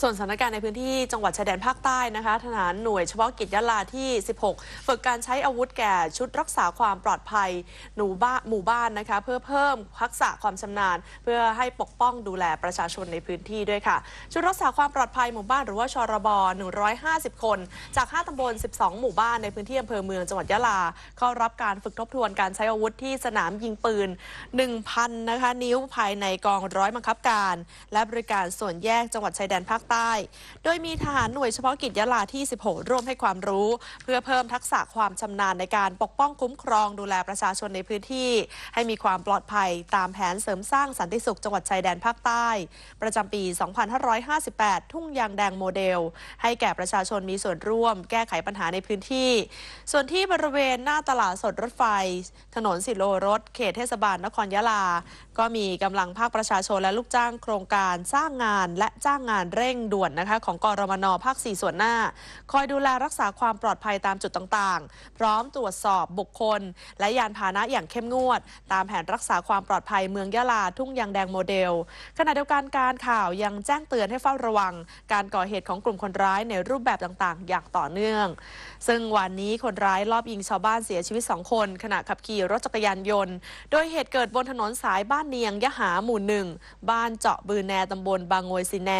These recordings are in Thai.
ส่วนสถานการณ์ในพื้นที่จังหวัดชายแดนภาคใต้นะคะทหารหน่วยเฉพาะกิจยะลาที่ 16 ฝึกการใช้อาวุธแก่ชุดรักษาความปลอดภัยหนูบ้านหมู่บ้านนะคะ เพื่อเพิ่มทักษะความชำนาญ เพื่อให้ปกป้องดูแลประชาชนในพื้นที่ด้วยค่ะ ชุดรักษาความปลอดภัยหมู่บ้านหรือว่าชรบ 150 คน จาก 5ตำบล 12 หมู่บ้านในพื้นที่อำเภอเมืองจังหวัดยะลา เข้ารับการฝึกทบทวนการใช้อาวุธที่สนามยิงปืน 1,000 นะคะ นิ้วภายในกองร้อยบังคับการ และบริการส่วนแยกจังหวัดชายแดนภาคใต้ โดยมีทหารหน่วยเฉพาะกิจยะลาที่ 16 ร่วมให้ความรู้ เพื่อเพิ่มทักษะความชำนาญในการปกป้องคุ้มครองดูแลประชาชนในพื้นที่ ให้มีความปลอดภัยตามแผนเสริมสร้างสันติสุขจังหวัดชายแดนภาคใต้ ประจำปี 2558 ทุ่งยางแดงโมเดล ให้แก่ประชาชนมีส่วนร่วม แก้ไขปัญหาในพื้นที่ ส่วนที่บริเวณหน้าตลาดสดรถไฟ ถนนสิโลรถ เขตเทศบาลนครยะลา ก็มีกำลังภาคประชาชนและลูกจ้างโครงการสร้างงานและจ้างงานเร่งด่วนนะคะของกรมนภาค 4 ส่วนหน้า คอยดูแลรักษาความปลอดภัยตามจุดต่างๆ พร้อมตรวจสอบบุคคล และยานพาหนะอย่างเข้มงวด ตามแผนรักษาความปลอดภัยเมืองยะลาทุ่งยางแดงโมเดล ขณะเดียวกันการข่าวยังแจ้งเตือนให้เฝ้าระวัง การก่อเหตุของกลุ่มคนร้ายในรูปแบบต่างๆ อย่างต่อเนื่อง ซึ่งวันนี้คนร้ายลอบยิงชาวบ้านเสียชีวิต 2 คน ขณะขับขี่รถจักรยานยนต์ โดยเหตุเกิดบนถนนสายบ้านเนียงยะหาหมู่หนึ่งบ้านเจาะบือแนตำบลบางโงยซีแน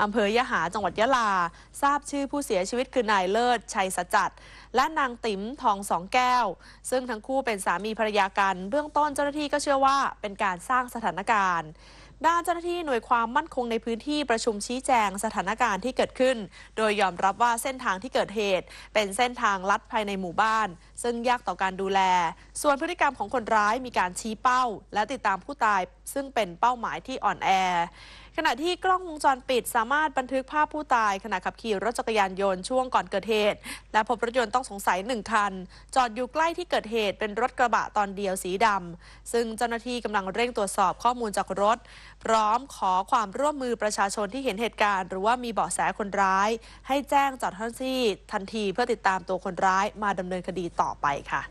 อำเภอยะหาจังหวัดยะลา ทราบชื่อผู้เสียชีวิตคือนายเลิศ ชัยสจัดและนางติ๋มทองสองแก้ว ซึ่งทั้งคู่เป็นสามีภรรยากัน เบื้องต้นเจ้าหน้าที่ก็เชื่อว่าเป็นการสร้างสถานการณ์ ด้านเจ้าหน้าที่หน่วยความมั่นคงในพื้นที่ประชุมชี้แจงสถานการณ์ที่เกิดขึ้น โดยยอมรับว่าเส้นทางที่เกิดเหตุ เป็นเส้นทางลัดภายในหมู่บ้าน ซึ่งยากต่อการดูแล ส่วนพฤติกรรมของคนร้ายมีการชี้เป้า และติดตามผู้ตาย ซึ่งเป็นเป้าหมายที่อ่อนแอขณะที่กล้องวงจรปิดสามารถบันทึกภาพผู้ตาย ขณะขับขี่รถจักรยานยนต์ช่วงก่อนเกิดเหตุ และพบรถยนต์ต้องสงสัยหนึ่งคัน จอดอยู่ใกล้ที่เกิดเหตุเป็นรถกระบะตอนเดียวสีดำซึ่งเจ้าหน้าที่กำลังเร่งตรวจสอบข้อมูลจากรถพร้อมขอความร่วมมือประชาชนที่เห็นเหตุการณ์ หรือว่ามีเบาะแสคนร้าย ให้แจ้งเจ้าหน้าที่ทันทีเพื่อติดตามตัวคนร้ายมาดำเนินคดีต่อไปค่ะ